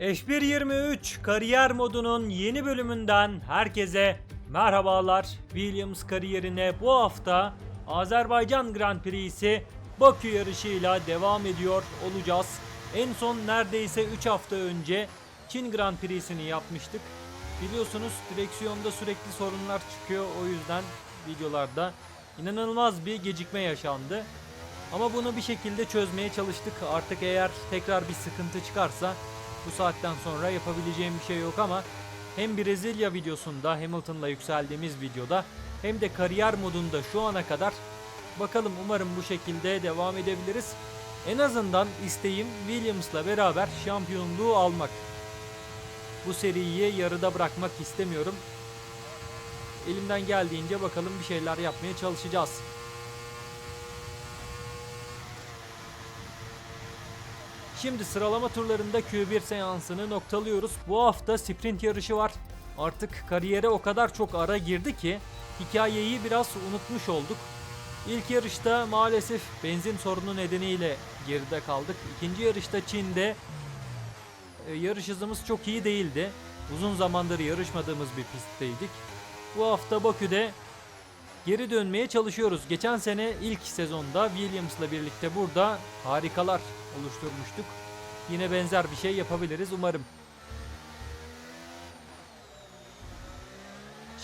F1.23 kariyer modunun yeni bölümünden herkese merhabalar. Williams kariyerine bu hafta Azerbaycan Grand Prix'si Bakü yarışıyla devam ediyor olacağız. En son neredeyse 3 hafta önce Çin Grand Prix'sini yapmıştık. Biliyorsunuz direksiyonda sürekli sorunlar çıkıyor o yüzden videolarda inanılmaz bir gecikme yaşandı. Ama bunu bir şekilde çözmeye çalıştık. Artık eğer tekrar bir sıkıntı çıkarsa bu saatten sonra yapabileceğim bir şey yok ama hem Brezilya videosunda Hamilton'la yükseldiğimiz videoda hem de kariyer modunda şu ana kadar bakalım umarım bu şekilde devam edebiliriz. En azından isteğim Williams'la beraber şampiyonluğu almak. Bu seriyi yarıda bırakmak istemiyorum. Elimden geldiğince bakalım bir şeyler yapmaya çalışacağız. Şimdi sıralama turlarında Q1 seansını noktalıyoruz. Bu hafta sprint yarışı var. Artık kariyere o kadar çok ara girdi ki hikayeyi biraz unutmuş olduk. İlk yarışta maalesef benzin sorunu nedeniyle geride kaldık. İkinci yarışta Çin'de e, yarış hızımız çok iyi değildi. Uzun zamandır yarışmadığımız bir pistteydik. Bu hafta Bakü'de geri dönmeye çalışıyoruz. Geçen sene ilk sezonda Williams'la birlikte burada harikalar oluşturmuştuk. Yine benzer bir şey yapabiliriz umarım.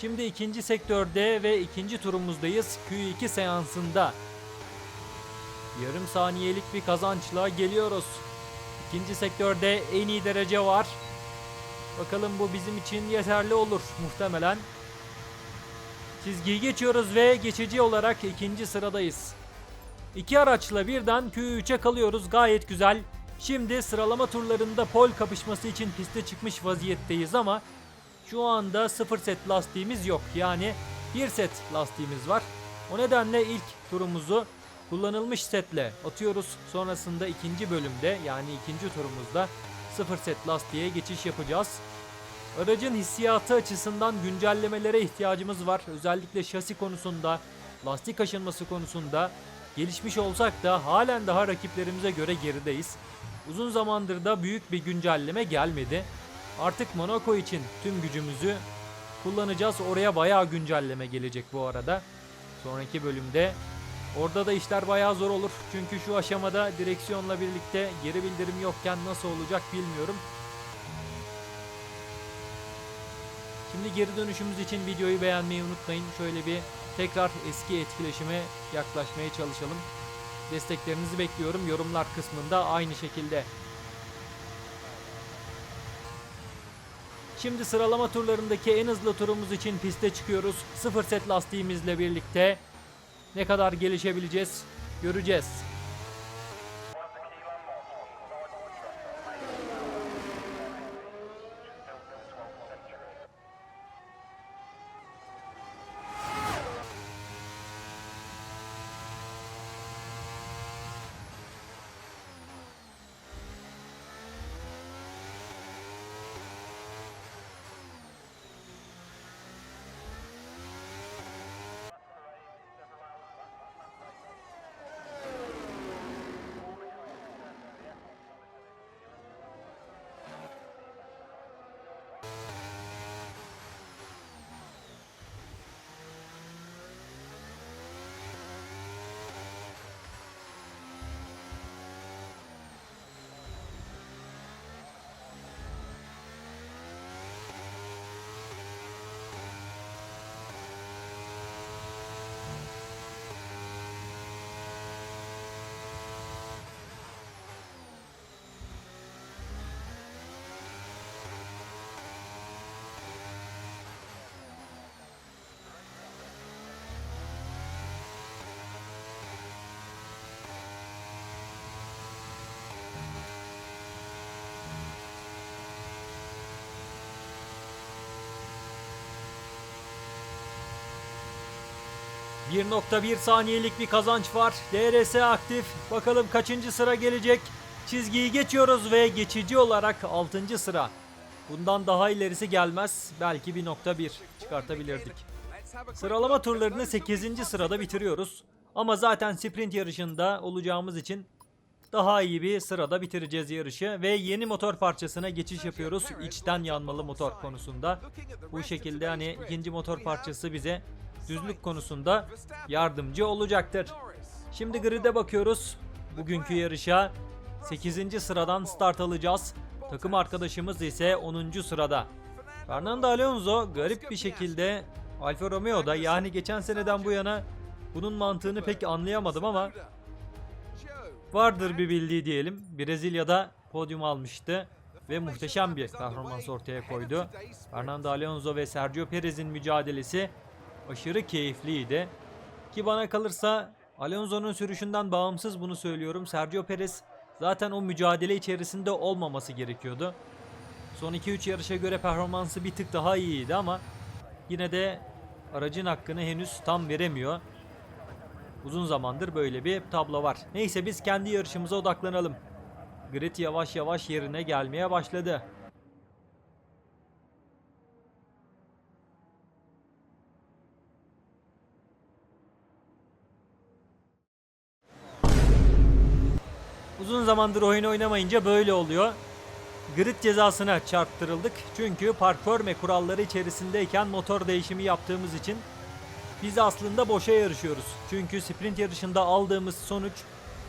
Şimdi ikinci sektörde ve ikinci turumuzdayız. Q2 seansında. Yarım saniyelik bir kazançla geliyoruz. İkinci sektörde en iyi derece var. Bakalım bu bizim için yeterli olur muhtemelen. Çizgiyi geçiyoruz ve geçici olarak ikinci sıradayız. İki araçla birden Q3'e kalıyoruz gayet güzel. Şimdi sıralama turlarında pol kapışması için piste çıkmış vaziyetteyiz ama şu anda 0 set lastiğimiz yok. Yani 1 set lastiğimiz var. O nedenle ilk turumuzu kullanılmış setle atıyoruz. Sonrasında ikinci bölümde yani ikinci turumuzda 0 set lastiğe geçiş yapacağız. Aracın hissiyatı açısından güncellemelere ihtiyacımız var. Özellikle şasi konusunda, lastik aşınması konusunda gelişmiş olsak da halen daha rakiplerimize göre gerideyiz. Uzun zamandır da büyük bir güncelleme gelmedi. Artık Monaco için tüm gücümüzü kullanacağız. Oraya bayağı güncelleme gelecek bu arada. Sonraki bölümde orada da işler bayağı zor olur. Çünkü şu aşamada direksiyonla birlikte geri bildirim yokken nasıl olacak bilmiyorum. Şimdi geri dönüşümüz için videoyu beğenmeyi unutmayın. Şöyle bir tekrar eski etkileşime yaklaşmaya çalışalım. Desteklerinizi bekliyorum. Yorumlar kısmında aynı şekilde. Şimdi sıralama turlarındaki en hızlı turumuz için piste çıkıyoruz. Sıfır set lastiğimizle birlikte ne kadar gelişebileceğiz göreceğiz. ...1.1 saniyelik bir kazanç var. DRS aktif. Bakalım kaçıncı sıra gelecek. Çizgiyi geçiyoruz ve geçici olarak 6. sıra. Bundan daha ilerisi gelmez. Belki 1.1 çıkartabilirdik. Sıralama turlarını 8. sırada bitiriyoruz. Ama zaten sprint yarışında olacağımız için daha iyi bir sırada bitireceğiz yarışı ve yeni motor parçasına geçiş yapıyoruz içten yanmalı motor konusunda. Bu şekilde hani ikinci motor parçası bize düzlük konusunda yardımcı olacaktır. Şimdi grid'e bakıyoruz. Bugünkü yarışa 8. sıradan start alacağız. Takım arkadaşımız ise 10. sırada. Fernando Alonso garip bir şekilde Alfa Romeo'da yani geçen seneden bu yana bunun mantığını pek anlayamadım ama vardır bir bildiği diyelim. Brezilya'da podyum almıştı ve muhteşem bir performans ortaya koydu. Fernando Alonso ve Sergio Perez'in mücadelesi aşırı keyifliydi. Ki bana kalırsa Alonso'nun sürüşünden bağımsız bunu söylüyorum. Sergio Perez zaten o mücadele içerisinde olmaması gerekiyordu. Son 2-3 yarışa göre performansı bir tık daha iyiydi ama yine de aracın hakkını henüz tam veremiyor. Uzun zamandır böyle bir tablo var. Neyse biz kendi yarışımıza odaklanalım. Grid yavaş yavaş yerine gelmeye başladı. Uzun zamandır oyun oynamayınca böyle oluyor. Grid cezasına çarptırıldık. Çünkü park förme kuralları içerisindeyken motor değişimi yaptığımız için biz aslında boşa yarışıyoruz. Çünkü sprint yarışında aldığımız sonuç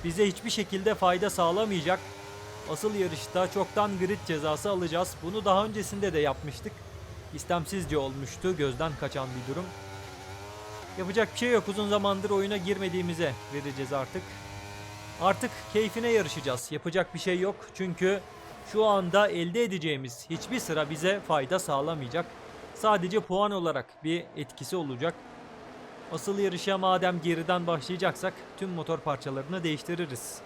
bize hiçbir şekilde fayda sağlamayacak. Asıl yarışta çoktan grid cezası alacağız. Bunu daha öncesinde de yapmıştık. İstemsizce olmuştu. Gözden kaçan bir durum. Yapacak bir şey yok. Uzun zamandır oyuna girmediğimize vereceğiz artık. Artık keyfine yarışacağız. Yapacak bir şey yok. Çünkü şu anda elde edeceğimiz hiçbir sıra bize fayda sağlamayacak. Sadece puan olarak bir etkisi olacak. Asıl yarışa madem geriden başlayacaksak tüm motor parçalarını değiştiririz.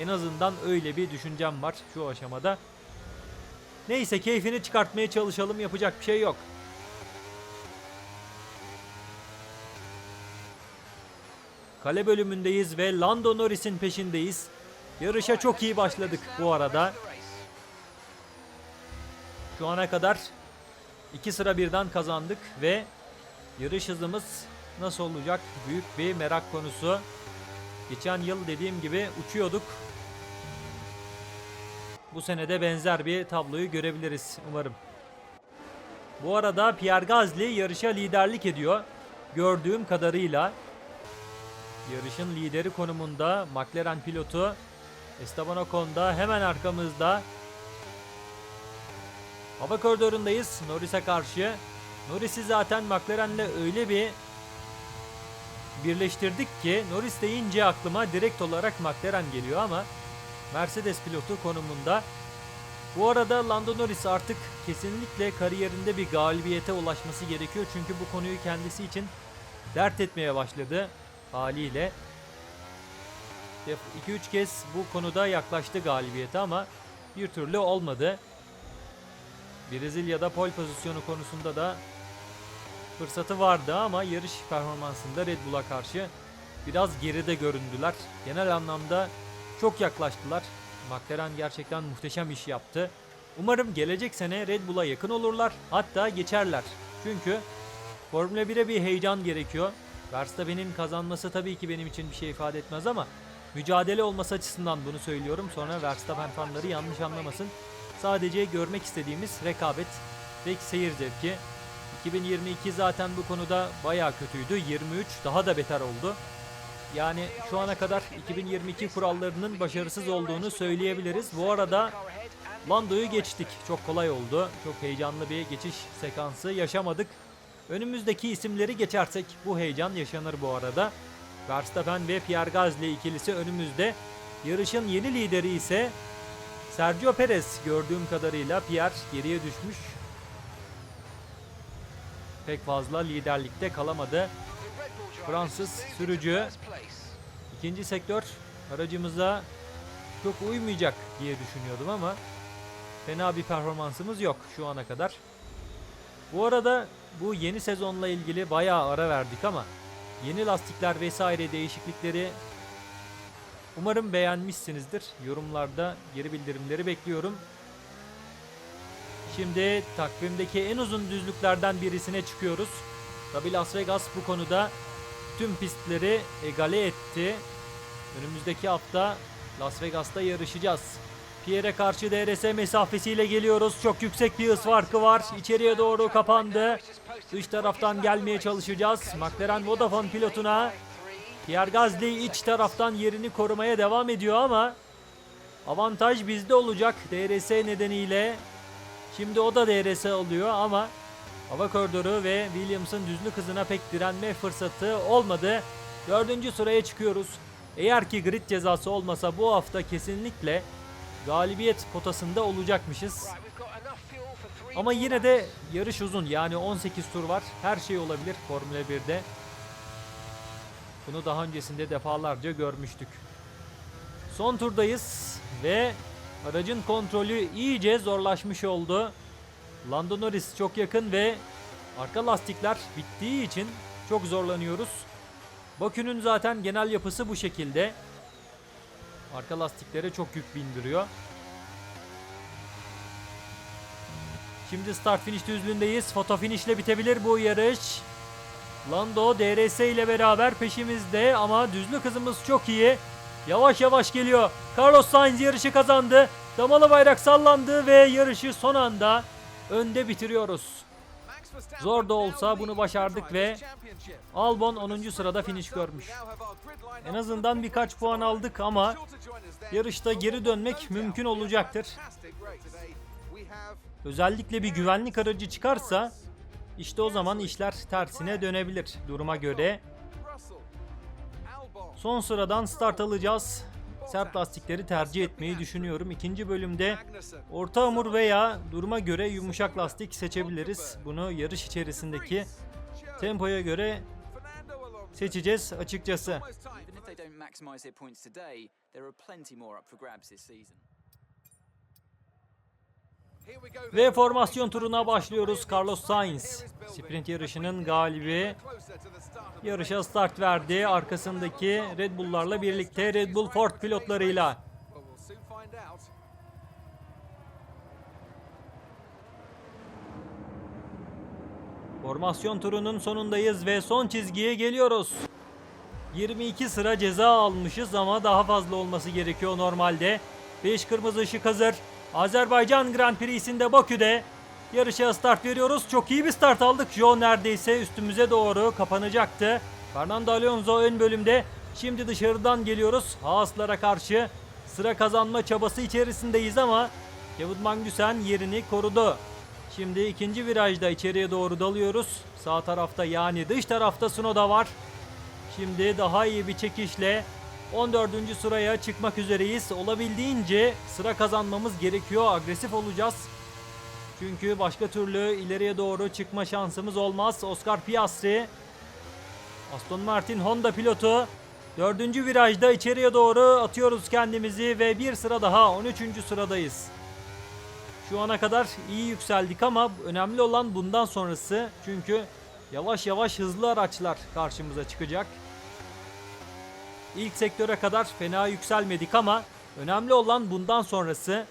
En azından öyle bir düşüncem var şu aşamada. Neyse keyfini çıkartmaya çalışalım yapacak bir şey yok. Kale bölümündeyiz ve Lando Norris'in peşindeyiz. Yarışa çok iyi başladık bu arada. Şu ana kadar iki sıra birden kazandık ve yarış hızımız nasıl olacak? Büyük bir merak konusu. Geçen yıl dediğim gibi uçuyorduk. Bu senede benzer bir tabloyu görebiliriz umarım. Bu arada Pierre Gasly yarışa liderlik ediyor. Gördüğüm kadarıyla yarışın lideri konumunda McLaren pilotu Esteban Ocon da hemen arkamızda. Hava koridorundayız Norris'e karşı. Norris'i zaten McLaren'le öyle bir birleştirdik ki Norris deyince aklıma direkt olarak McLaren geliyor ama Mercedes pilotu konumunda. Bu arada Lando Norris artık kesinlikle kariyerinde bir galibiyete ulaşması gerekiyor. Çünkü bu konuyu kendisi için dert etmeye başladı haliyle. 2-3 kez bu konuda yaklaştı galibiyete ama bir türlü olmadı. Brezilya'da pol pozisyonu konusunda da fırsatı vardı ama yarış performansında Red Bull'a karşı biraz geride göründüler. Genel anlamda çok yaklaştılar. McLaren gerçekten muhteşem iş yaptı. Umarım gelecek sene Red Bull'a yakın olurlar. Hatta geçerler. Çünkü Formula 1'e bir heyecan gerekiyor. Verstappen'in kazanması tabii ki benim için bir şey ifade etmez ama mücadele olması açısından bunu söylüyorum. Sonra Verstappen fanları yanlış anlamasın. Sadece görmek istediğimiz rekabet ve seyir zevki. 2022 zaten bu konuda bayağı kötüydü. 23 daha da beter oldu. Yani şu ana kadar 2022 kurallarının başarısız olduğunu söyleyebiliriz. Bu arada Lando'yu geçtik. Çok kolay oldu. Çok heyecanlı bir geçiş sekansı yaşamadık. Önümüzdeki isimleri geçersek bu heyecan yaşanır bu arada. Verstappen ve Pierre Gasly ikilisi önümüzde. Yarışın yeni lideri ise Sergio Perez gördüğüm kadarıyla Pierre geriye düşmüş. Pek fazla liderlikte kalamadı. Fransız sürücü ikinci sektör aracımıza çok uymayacak diye düşünüyordum ama fena bir performansımız yok şu ana kadar. Bu arada bu yeni sezonla ilgili bayağı ara verdik ama yeni lastikler vesaire değişiklikleri umarım beğenmişsinizdir. Yorumlarda geri bildirimleri bekliyorum. Şimdi takvimdeki en uzun düzlüklerden birisine çıkıyoruz. Tabi Las Vegas bu konuda tüm pistleri egale etti. Önümüzdeki hafta Las Vegas'ta yarışacağız. Pierre'e karşı DRS mesafesiyle geliyoruz. Çok yüksek bir hız farkı var. İçeriye doğru kapandı. Dış taraftan gelmeye çalışacağız. McLaren Vodafone pilotuna Pierre Gasly iç taraftan yerini korumaya devam ediyor ama avantaj bizde olacak DRS nedeniyle. Şimdi o da DRS alıyor ama hava koridoru ve Williams'ın düzlük hızına pek direnme fırsatı olmadı. Dördüncü sıraya çıkıyoruz. Eğer ki grid cezası olmasa bu hafta kesinlikle galibiyet potasında olacakmışız. Ama yine de yarış uzun yani 18 tur var. Her şey olabilir Formula 1'de. Bunu daha öncesinde defalarca görmüştük. Son turdayız ve aracın kontrolü iyice zorlaşmış oldu. Lando Norris çok yakın ve arka lastikler bittiği için çok zorlanıyoruz. Bakü'nün zaten genel yapısı bu şekilde. Arka lastiklere çok yük bindiriyor. Şimdi start finish düzlüğündeyiz. Foto finishle bitebilir bu yarış. Lando DRS ile beraber peşimizde ama düzlük hızımız çok iyi. Yavaş yavaş geliyor. Carlos Sainz yarışı kazandı. Damalı bayrak sallandı ve yarışı son anda önde bitiriyoruz. Zor da olsa bunu başardık ve Albon 10. sırada finish görmüş. En azından birkaç puan aldık ama yarışta geri dönmek mümkün olacaktır. Özellikle bir güvenlik aracı çıkarsa işte o zaman işler tersine dönebilir duruma göre. Son sıradan start alacağız. Sert lastikleri tercih etmeyi düşünüyorum. İkinci bölümde orta hamur veya duruma göre yumuşak lastik seçebiliriz. Bunu yarış içerisindeki tempoya göre seçeceğiz açıkçası. Ve formasyon turuna başlıyoruz. Carlos Sainz sprint yarışının galibi yarışa start verdi. Arkasındaki Red Bull'larla birlikte Red Bull Ford pilotlarıyla. Formasyon turunun sonundayız ve son çizgiye geliyoruz. 22 sıra ceza almışız ama daha fazla olması gerekiyor normalde. 5 kırmızı ışık hazır. Azerbaycan Grand Prix'sinde Bakü'de yarışa start veriyoruz. Çok iyi bir start aldık. Joe neredeyse üstümüze doğru kapanacaktı. Fernando Alonso ön bölümde. Şimdi dışarıdan geliyoruz. Haaslara karşı sıra kazanma çabası içerisindeyiz ama Kevin Magnussen yerini korudu. Şimdi ikinci virajda içeriye doğru dalıyoruz. Sağ tarafta yani dış tarafta Sunoda var. Şimdi daha iyi bir çekişle 14. sıraya çıkmak üzereyiz. Olabildiğince sıra kazanmamız gerekiyor. Agresif olacağız. Çünkü başka türlü ileriye doğru çıkma şansımız olmaz. Oscar Piastri Aston Martin Honda pilotu dördüncü virajda içeriye doğru atıyoruz kendimizi ve bir sıra daha 13. sıradayız. Şu ana kadar iyi yükseldik ama önemli olan bundan sonrası. Çünkü yavaş yavaş hızlı araçlar karşımıza çıkacak. İlk sektöre kadar fena yükselmedik ama önemli olan bundan sonrası.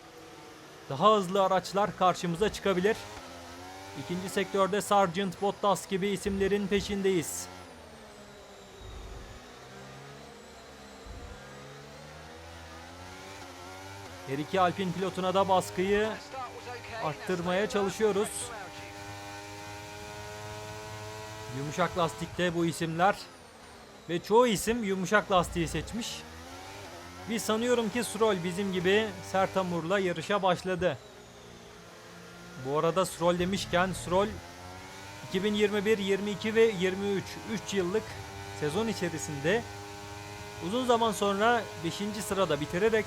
Daha hızlı araçlar karşımıza çıkabilir. İkinci sektörde Sargent, Bottas gibi isimlerin peşindeyiz. Her iki Alpin pilotuna da baskıyı arttırmaya çalışıyoruz. Yumuşak lastikte bu isimler ve çoğu isim yumuşak lastiği seçmiş. Biz sanıyorum ki Stroll bizim gibi sert hamurla yarışa başladı. Bu arada Stroll demişken Stroll 2021, 22 ve 23 3 yıllık sezon içerisinde uzun zaman sonra 5. sırada bitirerek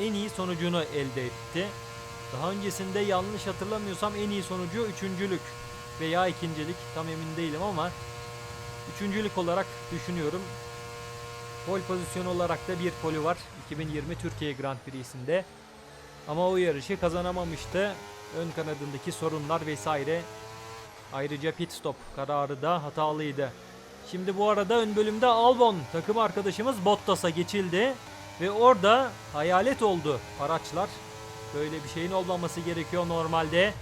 en iyi sonucunu elde etti. Daha öncesinde yanlış hatırlamıyorsam en iyi sonucu üçüncülük veya ikincilik tam emin değilim ama üçüncülük olarak düşünüyorum. Pol pozisyonu olarak da bir polü var 2020 Türkiye Grand Prix'sinde. Ama o yarışı kazanamamıştı. Ön kanadındaki sorunlar vesaire. Ayrıca pit stop kararı da hatalıydı. Şimdi bu arada ön bölümde Albon takım arkadaşımız Bottas'a geçildi. Ve orada hayalet oldu araçlar. Böyle bir şeyin olmaması gerekiyor normalde.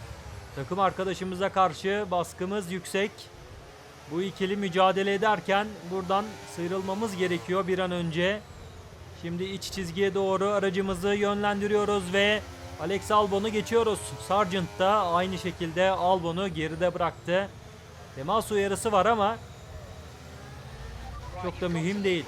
Takım arkadaşımıza karşı baskımız yüksek. Bu ikili mücadele ederken buradan sıyrılmamız gerekiyor bir an önce. Şimdi iç çizgiye doğru aracımızı yönlendiriyoruz ve Alex Albon'u geçiyoruz. Sargent da aynı şekilde Albon'u geride bıraktı. Temas uyarısı var ama çok da mühim değil.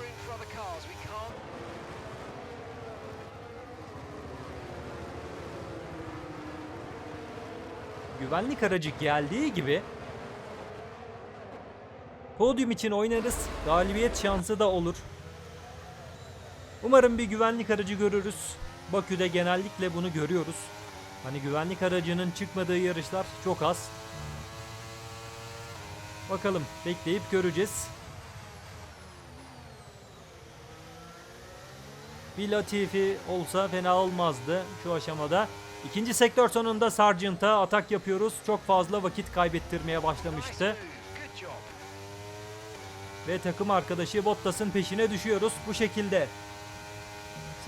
Güvenlik aracı geldiği gibi Podyum için oynarız. Galibiyet şansı da olur. Umarım bir güvenlik aracı görürüz. Bakü'de genellikle bunu görüyoruz. Hani güvenlik aracının çıkmadığı yarışlar çok az. Bakalım bekleyip göreceğiz. Bir Latifi olsa fena olmazdı şu aşamada. İkinci sektör sonunda Sargent'a atak yapıyoruz. Çok fazla vakit kaybettirmeye başlamıştı. Ve takım arkadaşı Bottas'ın peşine düşüyoruz bu şekilde.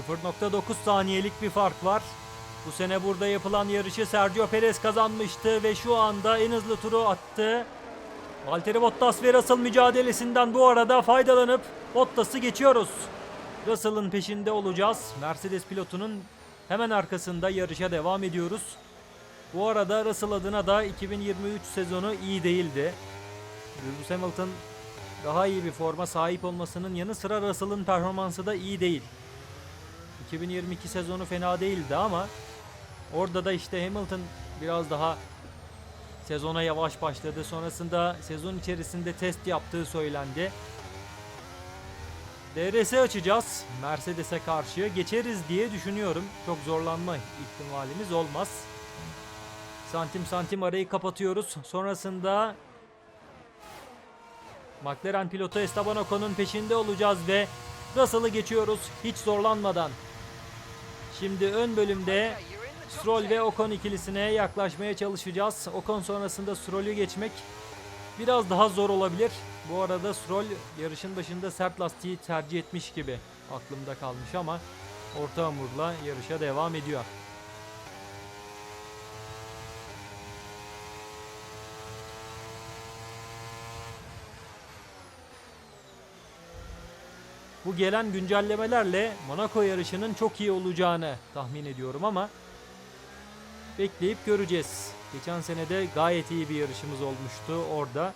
0.9 saniyelik bir fark var. Bu sene burada yapılan yarışı Sergio Perez kazanmıştı ve şu anda en hızlı turu attı. Valtteri Bottas ve Russell mücadelesinden bu arada faydalanıp Bottas'ı geçiyoruz. Russell'ın peşinde olacağız. Mercedes pilotunun hemen arkasında yarışa devam ediyoruz. Bu arada Russell adına da 2023 sezonu iyi değildi. Lewis Hamilton daha iyi bir forma sahip olmasının yanı sıra Russell'ın performansı da iyi değil. 2022 sezonu fena değildi ama orada da işte Hamilton biraz daha sezona yavaş başladı. Sonrasında sezon içerisinde test yaptığı söylendi. DRS açacağız. Mercedes'e karşı geçeriz diye düşünüyorum. Çok zorlanma ihtimalimiz olmaz. Santim santim arayı kapatıyoruz. Sonrasında McLaren pilotu Esteban Ocon'un peşinde olacağız ve Russell'ı geçiyoruz hiç zorlanmadan. Şimdi ön bölümde Stroll ve Ocon ikilisine yaklaşmaya çalışacağız. Ocon sonrasında Stroll'ü geçmek biraz daha zor olabilir. Bu arada Stroll yarışın başında sert lastiği tercih etmiş gibi aklımda kalmış ama orta hamurla yarışa devam ediyor. Bu gelen güncellemelerle Monaco yarışının çok iyi olacağını tahmin ediyorum ama bekleyip göreceğiz. Geçen sene de gayet iyi bir yarışımız olmuştu orada.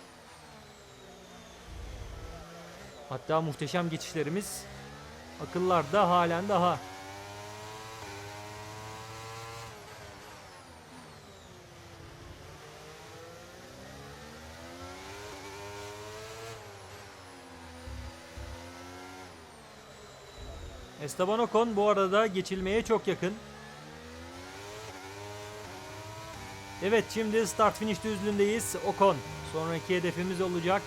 Hatta muhteşem geçişlerimiz akıllarda halen daha. Esteban Ocon bu arada geçilmeye çok yakın. Evet şimdi start finish düzlüğündeyiz. Ocon sonraki hedefimiz olacak.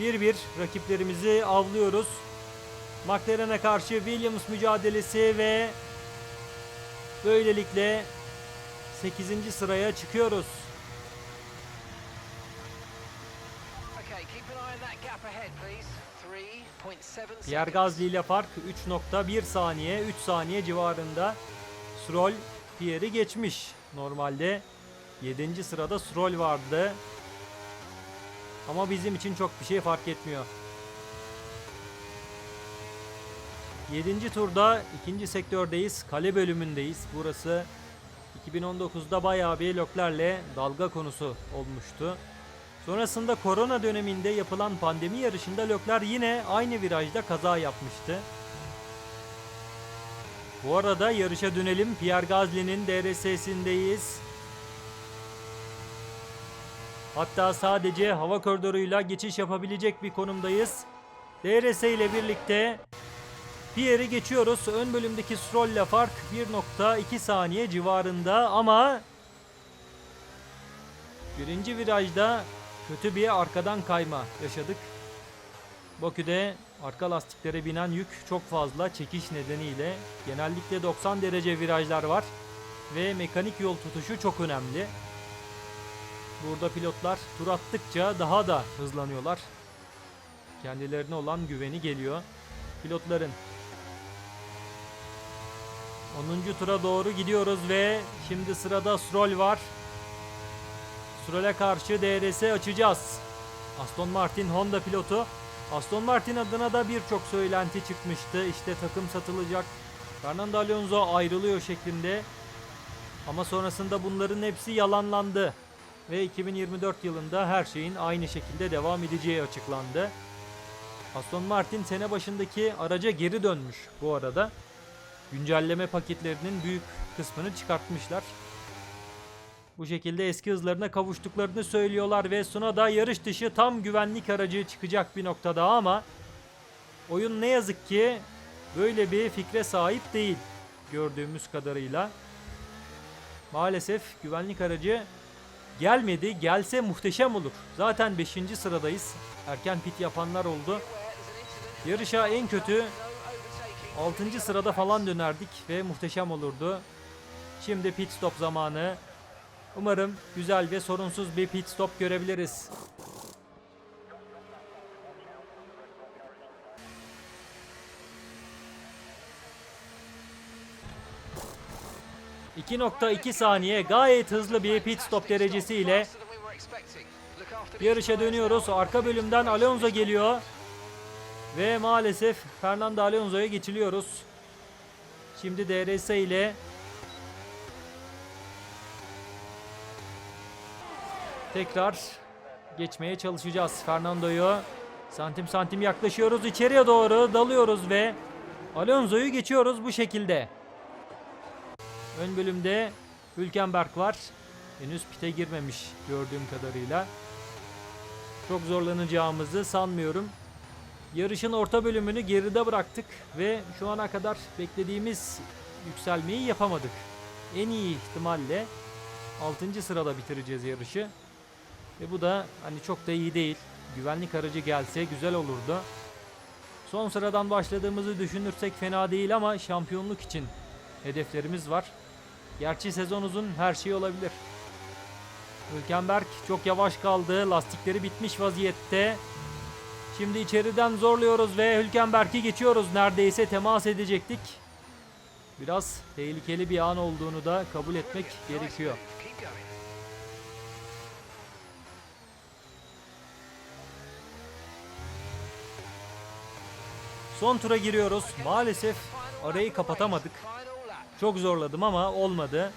1-1 rakiplerimizi avlıyoruz. McLaren'e karşı Williams mücadelesi ve böylelikle 8. sıraya çıkıyoruz. Pierre Gasly ile fark 3.1 saniye, 3 saniye civarında. Stroll Pierre'i geçmiş. Normalde 7. sırada Stroll vardı. Ama bizim için çok bir şey fark etmiyor. 7. turda ikinci sektördeyiz. Kale bölümündeyiz. Burası 2019'da bayağı bir löklerle dalga konusu olmuştu. Sonrasında korona döneminde yapılan pandemi yarışında Lökler yine aynı virajda kaza yapmıştı. Bu arada yarışa dönelim. Pierre Gasly'nin DRS'sindeyiz. Hatta sadece hava koridoruyla geçiş yapabilecek bir konumdayız. DRS ile birlikte Pierre'i geçiyoruz. Ön bölümdeki Stroll ile fark 1.2 saniye civarında ama birinci virajda kötü bir arkadan kayma yaşadık. Bakü'de arka lastiklere binen yük çok fazla çekiş nedeniyle genellikle 90 derece virajlar var ve mekanik yol tutuşu çok önemli. Burada pilotlar tur attıkça daha da hızlanıyorlar. Kendilerine olan güveni geliyor pilotların. 10. tura doğru gidiyoruz ve şimdi sırada Stroll var. Stroll'e karşı DRS açacağız. Aston Martin Honda pilotu Aston Martin adına da birçok söylenti çıkmıştı. İşte takım satılacak. Fernando Alonso ayrılıyor şeklinde. Ama sonrasında bunların hepsi yalanlandı. Ve 2024 yılında her şeyin aynı şekilde devam edeceği açıklandı. Aston Martin sene başındaki araca geri dönmüş bu arada. Güncelleme paketlerinin büyük kısmını çıkartmışlar. Bu şekilde eski hızlarına kavuştuklarını söylüyorlar ve Suna da yarış dışı tam güvenlik aracı çıkacak bir noktada ama oyun ne yazık ki böyle bir fikre sahip değil gördüğümüz kadarıyla. Maalesef güvenlik aracı gelmedi. Gelse muhteşem olur. Zaten 5. sıradayız. Erken pit yapanlar oldu. Yarışa en kötü 6. sırada falan dönerdik ve muhteşem olurdu. Şimdi pit stop zamanı. Umarım güzel ve sorunsuz bir pit stop görebiliriz. ...2.2 saniye gayet hızlı bir pit stop derecesiyle yarışa dönüyoruz. Arka bölümden Alonso geliyor. Ve maalesef Fernando Alonso'ya geçiliyoruz. Şimdi DRS ile tekrar geçmeye çalışacağız Fernando'yu. Santim santim yaklaşıyoruz içeriye doğru dalıyoruz ve Alonso'yu geçiyoruz bu şekilde. Ön bölümde Hülkenberg var. Henüz pite girmemiş gördüğüm kadarıyla. Çok zorlanacağımızı sanmıyorum. Yarışın orta bölümünü geride bıraktık ve şu ana kadar beklediğimiz yükselmeyi yapamadık. En iyi ihtimalle 6. sırada bitireceğiz yarışı. Ve bu da hani çok da iyi değil. Güvenlik aracı gelse güzel olurdu. Son sıradan başladığımızı düşünürsek fena değil ama şampiyonluk için hedeflerimiz var. Gerçi sezon uzun her şey olabilir. Hülkenberg çok yavaş kaldı. Lastikleri bitmiş vaziyette. Şimdi içeriden zorluyoruz ve Hülkenberg'i geçiyoruz. Neredeyse temas edecektik. Biraz tehlikeli bir an olduğunu da kabul etmek gerekiyor. Son tura giriyoruz. Maalesef arayı kapatamadık. Çok zorladım ama olmadı.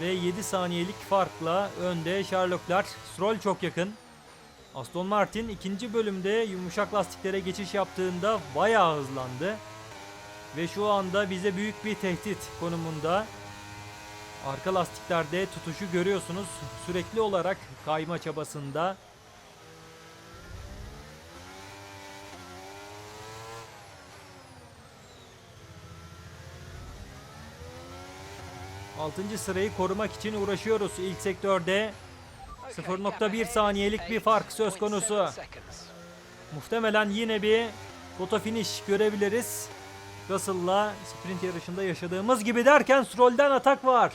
Ve 7 saniyelik farkla önde Sherlock Leclerc. Stroll çok yakın. Aston Martin ikinci bölümde yumuşak lastiklere geçiş yaptığında bayağı hızlandı. Ve şu anda bize büyük bir tehdit konumunda. Arka lastiklerde tutuşu görüyorsunuz. Sürekli olarak kayma çabasında. Altıncı sırayı korumak için uğraşıyoruz ilk sektörde. 0.1 saniyelik bir fark söz konusu. Muhtemelen yine bir foto finish görebiliriz. Russell'la sprint yarışında yaşadığımız gibi derken Stroll'den atak var.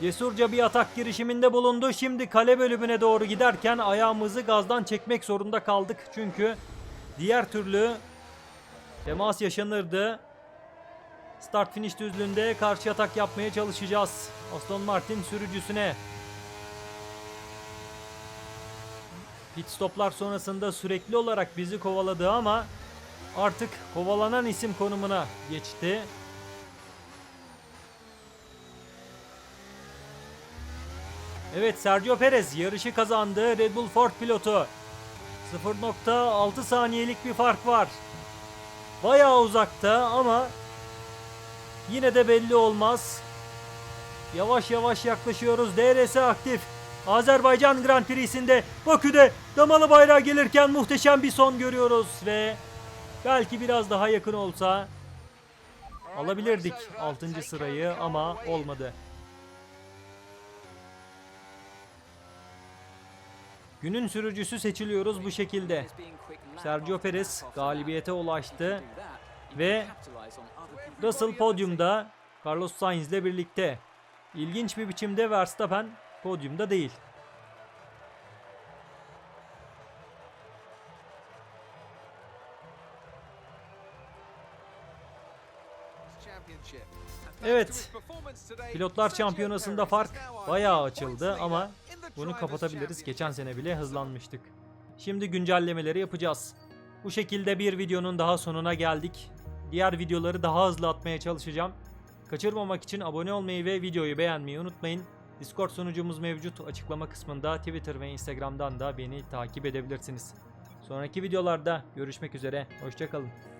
Cesurca bir atak girişiminde bulundu. Şimdi kale bölümüne doğru giderken ayağımızı gazdan çekmek zorunda kaldık. Çünkü diğer türlü temas yaşanırdı. Start finish düzlüğünde karşı atak yapmaya çalışacağız. Aston Martin sürücüsüne. Pit stoplar sonrasında sürekli olarak bizi kovaladı ama artık kovalanan isim konumuna geçti. Evet Sergio Perez yarışı kazandı. Red Bull Ford pilotu. 0.6 saniyelik bir fark var. Bayağı uzakta ama Yine de belli olmaz. Yavaş yavaş yaklaşıyoruz. DRS aktif. Azerbaycan Grand Prix'sinde Bakü'de damalı bayrağı gelirken muhteşem bir son görüyoruz ve belki biraz daha yakın olsa alabilirdik 6. sırayı ama olmadı. Günün sürücüsü seçiliyoruz bu şekilde. Sergio Perez galibiyete ulaştı ve Russell podyumda Carlos Sainz ile birlikte. İlginç bir biçimde Verstappen podyumda değil. Evet, Pilotlar Şampiyonası'nda fark bayağı açıldı ama bunu kapatabiliriz. Geçen sene bile hızlanmıştık. Şimdi güncellemeleri yapacağız. Bu şekilde bir videonun daha sonuna geldik. Diğer videoları daha hızlı atmaya çalışacağım. Kaçırmamak için abone olmayı ve videoyu beğenmeyi unutmayın. Discord sunucumuz mevcut. Açıklama kısmında Twitter ve Instagram'dan da beni takip edebilirsiniz. Sonraki videolarda görüşmek üzere. Hoşçakalın.